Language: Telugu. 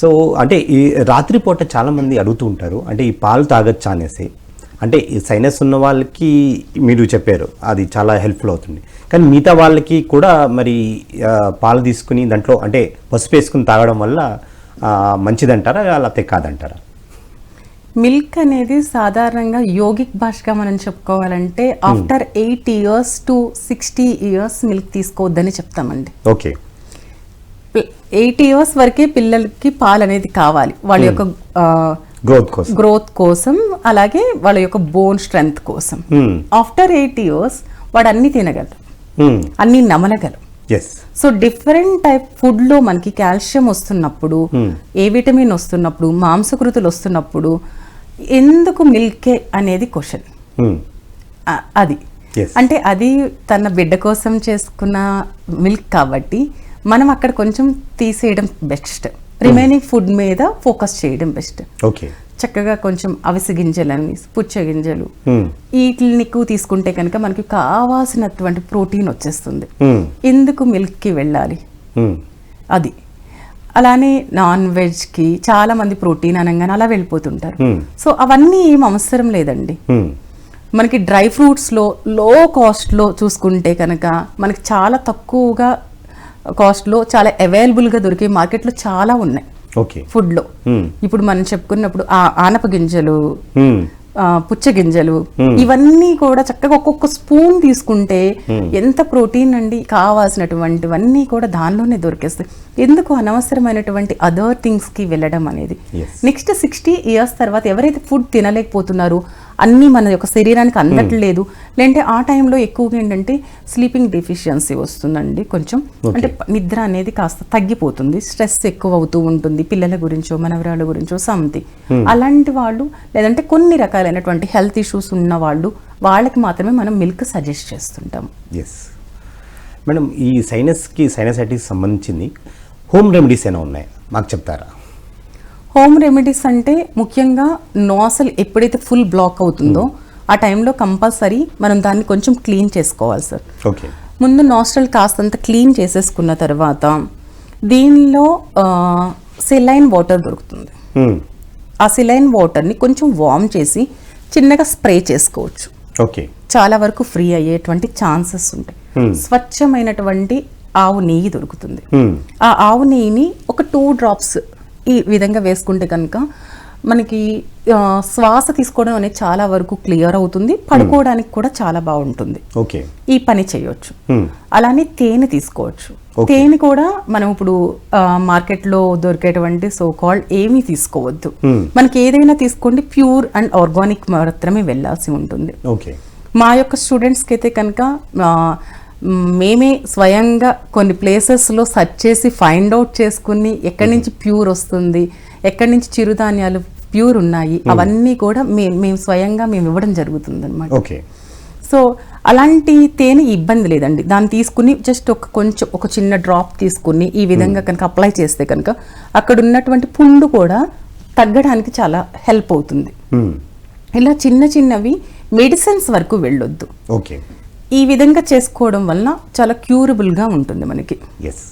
సో అంటే ఈ రాత్రిపూట చాలామంది అడుగుతూ ఉంటారు అంటే ఈ పాలు తాగొచ్చా అనేసి. అంటే ఈ సైనస్ ఉన్న వాళ్ళకి మీరు చెప్పారు అది చాలా హెల్ప్ఫుల్ అవుతుంది. కానీ మిగతా వాళ్ళకి కూడా మరి పాలు తీసుకుని దాంట్లో అంటే పసుపు వేసుకుని తాగడం వల్ల మంచిదంటారా లేకపోతే కాదంటారా? మిల్క్ అనేది సాధారణంగా యోగిక్ భాషగా మనం చెప్పుకోవాలంటే after eight years to sixty years milk తీసుకోవద్దని చెప్తామండి. ఓకే. ఎయిట్ ఇయర్స్ వరకే పిల్లలకి పాలు అనేది కావాలి. వాళ్ళ యొక్క గ్రోత్ కోసం. గ్రోత్ కోసం అలాగే వాళ్ళ యొక్క బోన్ స్ట్రెంగ్త్ కోసం. Hmm. ఆఫ్టర్ ఎయిట్ ఇయర్స్ వాడు అన్ని తినగలరు Hmm. అన్ని నమలగలరు సో డిఫరెంట్ టైప్ ఫుడ్లో మనకి కాల్షియం వస్తున్నప్పుడు ఏ విటమిన్ వస్తున్నప్పుడు మాంసకృతులు వస్తున్నప్పుడు ఎందుకు మిల్కే అనేది క్వశ్చన్ Hmm. అది. అంటే అది తన బిడ్డ కోసం చేసుకున్న మిల్క్ కాబట్టి మనం అక్కడ కొంచెం తీసేయడం బెస్ట్ రిమైనింగ్ ఫుడ్ మీద ఫోకస్ చేయడం బెస్ట్ ఓకే చక్కగా కొంచెం అవిసె గింజలని పుచ్చ గింజలు Hmm. వీటిని ఎక్కువ తీసుకుంటే కనుక మనకి కావాల్సినటువంటి ప్రోటీన్ వచ్చేస్తుంది Hmm. ఎందుకు మిల్క్కి వెళ్ళాలి Hmm. అది అలానే నాన్ వెజ్కి చాలా మంది ప్రోటీన్ అనగానే అలా వెళ్ళిపోతుంటారు Hmm. సో అవన్నీ ఏం అవసరం లేదండి Hmm. మనకి డ్రై ఫ్రూట్స్లో లో కాస్ట్లో చూసుకుంటే కనుక మనకి చాలా తక్కువగా కాస్ట్లో చాలా అవైలబుల్గా దొరికే మార్కెట్లో చాలా ఉన్నాయి. ఓకే. ఫుడ్లో. ఇప్పుడు మనం చెప్పుకున్నప్పుడు ఆ ఆనప గింజలు Hmm. ఆ, పుచ్చ గింజలు ఇవన్నీ కూడా చక్కగా ఒక్కొక్క స్పూన్ తీసుకుంటే ఎంత ప్రోటీన్ అండి కావాల్సినటువంటివన్నీ కూడా దానిలోనే దొరికేస్తాయి. ఎందుకు అనవసరమైనటువంటి అదర్ థింగ్స్కి వెళ్ళడం అనేది. నెక్స్ట్ సిక్స్టీ ఇయర్స్ తర్వాత ఎవరైతే ఫుడ్ తినలేకపోతున్నారో అన్నీ మన యొక్క శరీరానికి అందట్లేదు. లేదంటే ఆ టైంలో ఎక్కువగా ఏంటంటే స్లీపింగ్ డెఫిషియన్సీ వస్తుందండి కొంచెం. అంటే నిద్ర అనేది కాస్త తగ్గిపోతుంది. స్ట్రెస్ ఎక్కువ అవుతూ ఉంటుంది. పిల్లల గురించో మనవరాల గురించో సంథింగ్ అలాంటి వాళ్ళు లేదంటే కొన్ని రకాలైనటువంటి హెల్త్ ఇష్యూస్ ఉన్న వాళ్ళు వాళ్ళకి మాత్రమే మనం మిల్క్ సజెస్ట్ చేస్తుంటాం. ఎస్ మేడం ఈ సైనస్కి సైనసైటిస్ సంబంధించింది. హోమ్ రెమెడీస్ ఏమైనా ఉన్నాయి? మాకు చెప్తారా? హోమ్ రెమెడీస్ అంటే ముఖ్యంగా నోసల్ ఎప్పుడైతే ఫుల్ బ్లాక్ అవుతుందో ఆ టైంలో కంపల్సరీ మనం దాన్ని కొంచెం క్లీన్ చేసుకోవాలి సార్. ఓకే. ముందు నాస్ట్రల్ కాస్తంత క్లీన్ చేసేసుకున్న తర్వాత దీనిలో సెలైన్ వాటర్ దొరుకుతుంది. ఆ సెలైన్ వాటర్ని కొంచెం వార్మ్ చేసి చిన్నగా స్ప్రే చేసుకోవచ్చు. ఓకే. చాలా వరకు ఫ్రీ అయ్యేటువంటి ఛాన్సెస్ ఉంటాయి. స్వచ్ఛమైనటువంటి ఆవు నెయ్యి దొరుకుతుంది. ఆ ఆవు నెయ్యిని ఒక టూ డ్రాప్స్ ఈ విధంగా వేసుకుంటే కనుక మనకి శ్వాస తీసుకోవడం అనేది చాలా వరకు క్లియర్ అవుతుంది. పడుకోవడానికి కూడా చాలా బాగుంటుంది. ఓకే. ఈ పని చేయొచ్చు. అలానే తేనె తీసుకోవచ్చు. తేనె కూడా మనం ఇప్పుడు మార్కెట్లో దొరికేటువంటి సో కాల్డ్ ఏమీ తీసుకోవద్దు. మనకి ఏదైనా తీసుకోండి ప్యూర్ అండ్ ఆర్గానిక్ మాత్రమే వెళ్ళాల్సి ఉంటుంది. మా యొక్క స్టూడెంట్స్కి అయితే కనుక మేమే స్వయంగా కొన్ని ప్లేసెస్లో సెర్చ్ చేసి ఫైండ్ అవుట్ చేసుకుని ఎక్కడి నుంచి ప్యూర్ వస్తుంది ఎక్కడి నుంచి చిరుధాన్యాలు ప్యూర్ ఉన్నాయి అవన్నీ కూడా మే మేము స్వయంగా మేము ఇవ్వడం జరుగుతుంది అనమాట ఓకే సో అలాంటి తేనె ఇబ్బంది లేదండి. దాన్ని తీసుకుని జస్ట్ ఒక కొంచెం ఒక చిన్న డ్రాప్ తీసుకుని ఈ విధంగా కనుక అప్లై చేస్తే కనుక అక్కడ ఉన్నటువంటి పుండు కూడా తగ్గడానికి చాలా హెల్ప్ అవుతుంది. ఇలా చిన్న చిన్నవి మెడిసిన్స్ వరకు వెళ్ళొద్దు. ఓకే ఈ విధంగా చేసుకోవడం వల్ల చాలా క్యూరబుల్గా ఉంటుంది మనకి. ఎస్